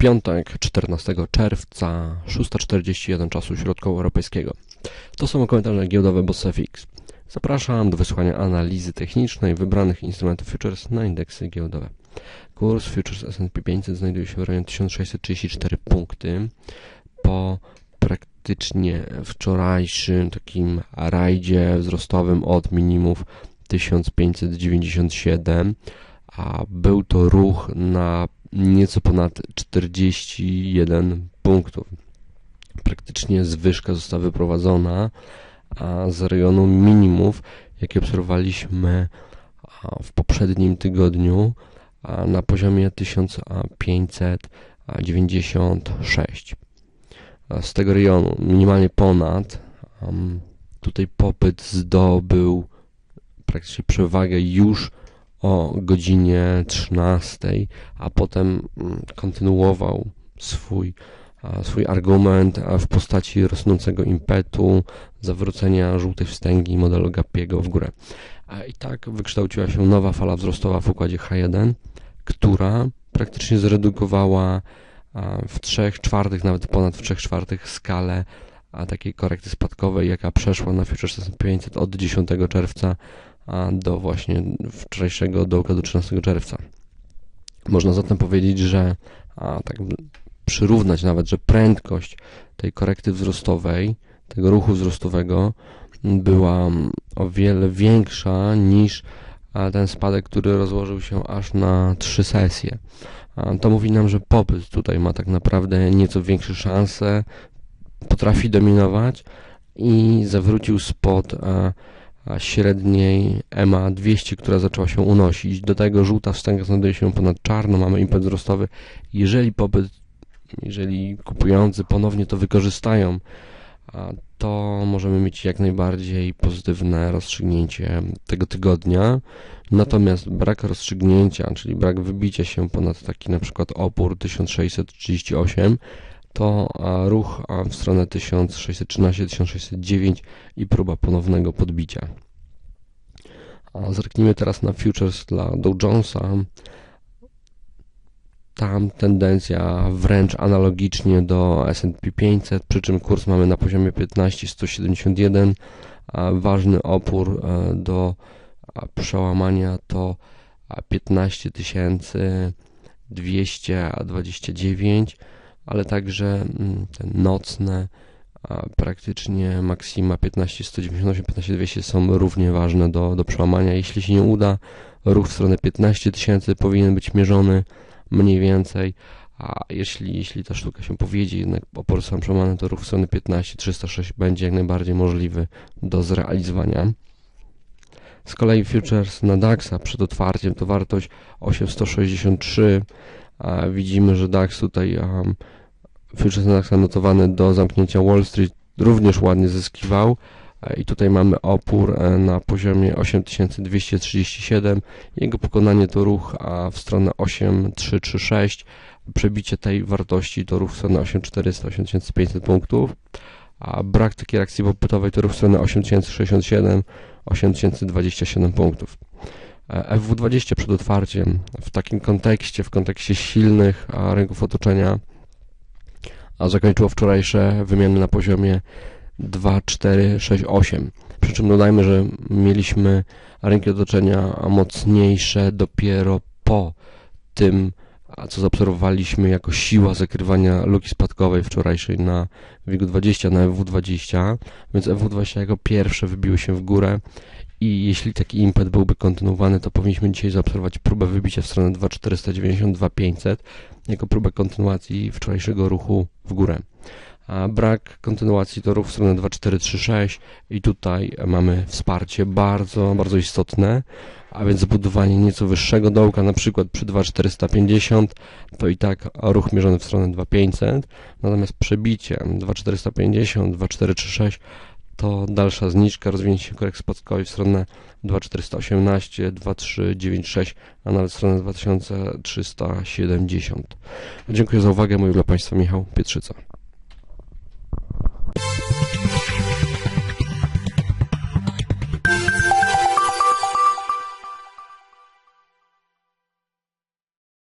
piątek 14 czerwca 6.41 czasu środkowoeuropejskiego. To są komentarze giełdowe BossFX. Zapraszam do wysłuchania analizy technicznej wybranych instrumentów futures na indeksy giełdowe. Kurs futures S&P 500 znajduje się w rejonie 1634 punkty. Po praktycznie wczorajszym takim rajdzie wzrostowym od minimów 1597, a był to ruch na nieco ponad 41 punktów. Praktycznie zwyżka została wyprowadzona z rejonu minimów, jakie obserwowaliśmy w poprzednim tygodniu na poziomie 1596. Z tego rejonu minimalnie ponad tutaj popyt zdobył praktycznie przewagę już o godzinie 13, a potem mm, kontynuował swój, swój argument w postaci rosnącego impetu, zawrócenia żółtej wstęgi modelu Gappiego w górę. I tak wykształciła się nowa fala wzrostowa w układzie H1, która praktycznie zredukowała w 3 czwartych, nawet ponad w 3 czwartych skalę takiej korekty spadkowej, jaka przeszła na Futures 500 od 10 czerwca do właśnie wczorajszego dołka do 13 czerwca. Można zatem powiedzieć, że a, tak przyrównać nawet, że prędkość tej korekty wzrostowej, tego ruchu wzrostowego była o wiele większa niż ten spadek, który rozłożył się aż na trzy sesje. To mówi nam, że popyt tutaj ma tak naprawdę nieco większe szanse, potrafi dominować i zawrócił spod średniej EMA 200, która zaczęła się unosić. Do tego żółta wstęga znajduje się ponad czarno, mamy impet wzrostowy. Jeżeli popyt, jeżeli kupujący ponownie to wykorzystają, to możemy mieć jak najbardziej pozytywne rozstrzygnięcie tego tygodnia. Natomiast brak rozstrzygnięcia, czyli brak wybicia się ponad taki na przykład opór 1638, to ruch w stronę 1613-1609 i próba ponownego podbicia. Zerknijmy teraz na futures dla Dow Jonesa. Tam tendencja wręcz analogicznie do S&P 500, przy czym kurs mamy na poziomie 15171. Ważny opór e, do przełamania to 15229 ale także mm, te nocne, praktycznie maksima 15198, 15200 są równie ważne do, do przełamania. Jeśli się nie uda, ruch w stronę 15 tysięcy powinien być mierzony mniej więcej, a jeśli, jeśli ta sztuka się powiedzie, jednak opory są przełamane, to ruch w stronę 15 306 będzie jak najbardziej możliwy do zrealizowania. Z kolei futures na DAX-a przed otwarciem to wartość 8163. Widzimy, że DAX tutaj um, futures na DAX notowany do zamknięcia Wall Street również ładnie zyskiwał. E, i tutaj mamy opór e, na poziomie 8237 jego pokonanie to ruch w stronę 8336 przebicie tej wartości to ruch w stronę 8400 8500 punktów. A brak takiej reakcji popytowej to ruch w stronę 8067 8027 punktów. E, FW20 przed otwarciem. W takim kontekście, w kontekście silnych rynków otoczenia a zakończyło wczorajsze wymiany na poziomie 2,468. Przy czym dodajmy, że mieliśmy rynki otoczenia mocniejsze dopiero po tym, co zaobserwowaliśmy jako siła zakrywania luki spadkowej wczorajszej na WIG20, na FW20, więc FW20 jako pierwsze wybiły się w górę i jeśli taki impet byłby kontynuowany, to powinniśmy dzisiaj zaobserwować próbę wybicia w stronę 2,490-2,500 jako próbę kontynuacji wczorajszego ruchu w górę. A brak kontynuacji to ruch w stronę 2,436 i tutaj mamy wsparcie bardzo, bardzo istotne, a więc zbudowanie nieco wyższego dołka, na przykład przy 2,450 to i tak ruch mierzony w stronę 2,500, natomiast przebicie 2,450, 2,436 to dalsza zniżka, rozwinięcie się korek spadkowy w stronę 2418, 2396, a nawet w stronę 2370. Dziękuję za uwagę. Mówił dla Państwa Michał Pietrzyca.